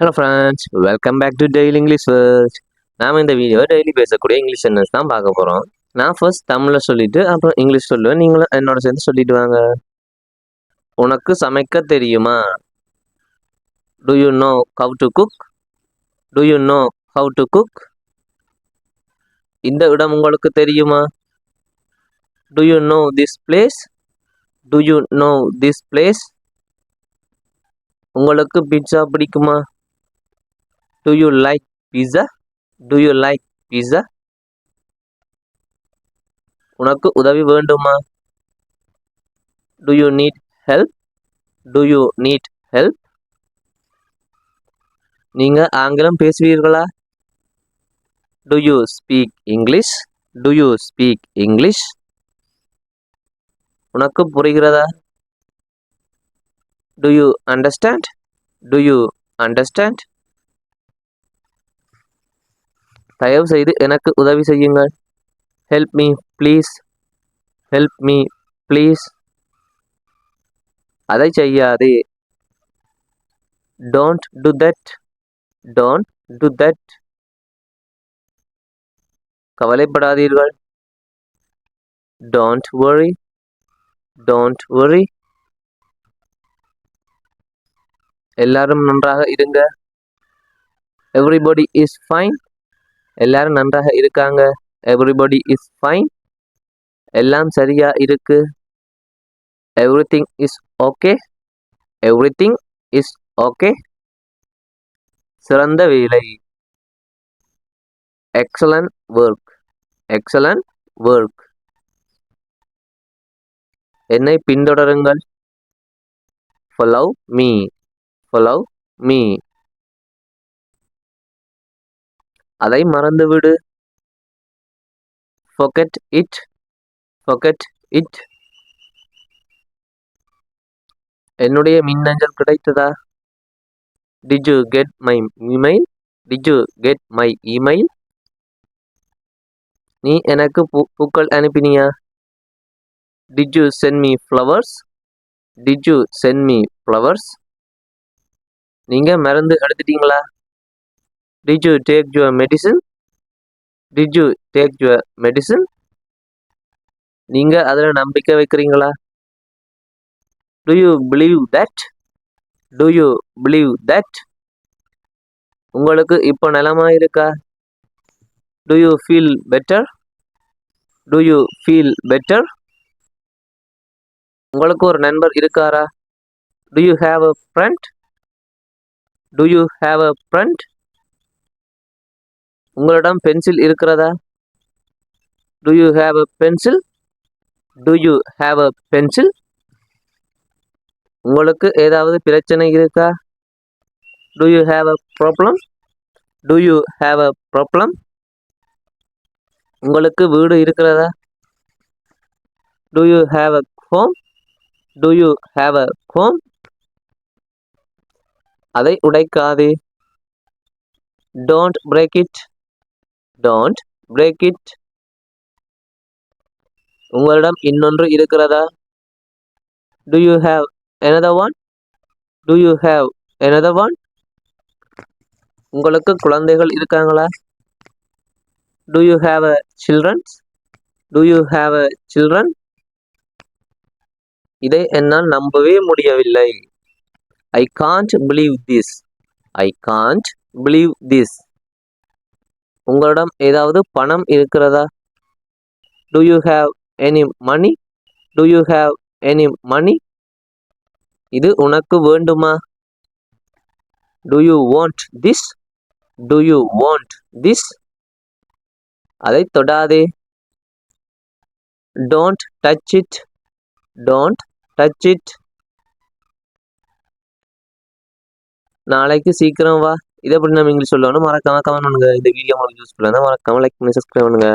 Hello friends welcome back to daily English world நாம் இந்த video daily பேசக்கூடிய English sentence தான் பார்க்க போகிறோம் நான் ஃபர்ஸ்ட் தமிழில் சொல்லிட்டு அப்புறம் இங்கிலீஷ் சொல்லுவேன். நீங்களும் என்னோட சேர்ந்து சொல்லிட்டு வாங்க. உனக்கு சமைக்க தெரியுமா? Do you know how to cook do you know how to cook இந்த இடம் உங்களுக்கு தெரியுமா? Do you know this place do you know this place உங்களுக்கு பிட்சா பிடிக்குமா? Do you like pizza? Do you like pizza? உனக்கு உதவி வேண்டுமா? Do you need help do you need help நீங்கள் ஆங்கிலம் பேசுவீர்களா? Do you speak English do you speak English உனக்கு புரிகிறதா? Do you understand do you understand தயவு செய்து எனக்கு உதவி செய்யுங்கள். Help me please help me please அதை செய்யாதே. Don't do that don't do that கவலைப்படாதீர்கள். டோன்ட் வரி டோன்ட் வரி எல்லாரும் நன்றாக இருங்க. எவ்ரிபடி இஸ் ஃபைன் எல்லாரும் நன்றாக இருக்காங்க. எவ்ரிபடி இஸ் ஃபைன் எல்லாம் சரியா இருக்கு. Everything is okay everything is okay சிறந்த வேலை. எக்ஸலன்ட் ஒர்க் எக்ஸலன்ட் ஒர்க் என்னை பின்தொடருங்கள். ஃபலவ் மீ ஃபலவ் மீ அதை மறந்துவிடு. ஃபொக்கெட் இட் ஃபொக்கெட் இட் என்னுடைய மின்னஞ்சல் கிடைத்ததா? Did you get my email did you get my email நீ எனக்கு பூ பூக்கள் அனுப்பினியா? Did you sent me flowers did you sent me flowers நீங்கள் மறந்து எடுத்துட்டீங்களா? Did you take your medicine did you take your medicine நீங்கள் அதில் நம்பிக்கை வைக்கிறீங்களா? Do you believe that do you believe that உங்களுக்கு இப்போ நிலமா இருக்கா? Do you feel better do you feel better உங்களுக்கு ஒரு நண்பர் இருக்காரா? Do you have a friend do you have a friend உங்களிடம் பென்சில் இருக்கிறதா? Do you have a pencil do you have a pencil உங்களுக்கு ஏதாவது பிரச்சனை இருக்கா? Do you have a problem do you have a problem உங்களுக்கு வீடு இருக்கிறதா? Do you have a home do you have a home அதை உடைக்காதே. Don't break it don't break it உங்களிடம் இன்னொன்று இருக்கிறதா? Do you have another one do you have another one உங்களுக்கு குழந்தைகள் இருக்காங்களா? Do you have a childrens do you have a children இதை என்னால் நம்பவே முடியவில்லை. I can't believe this I can't believe this உங்களிடம் ஏதாவது பணம் இருக்கிறதா? Do you have any money do you have any money இது உனக்கு வேண்டுமா? Do you want this do you want this அதை தொடாதே. Don't touch it don't touch it நாளைக்கு சீக்கிரம் வா. இதை எப்படி நம்ம இங்கிலீஷ் சொல்லணும் மறக்காம கமெண்ட் பண்ணுங்க. இந்த வீடியோ உங்களுக்கு யூஸ்ஃபுல்லாக இருந்தால் மறக்காம லைக் பண்ணி சப்ஸ்கிரைப் பண்ணுங்க.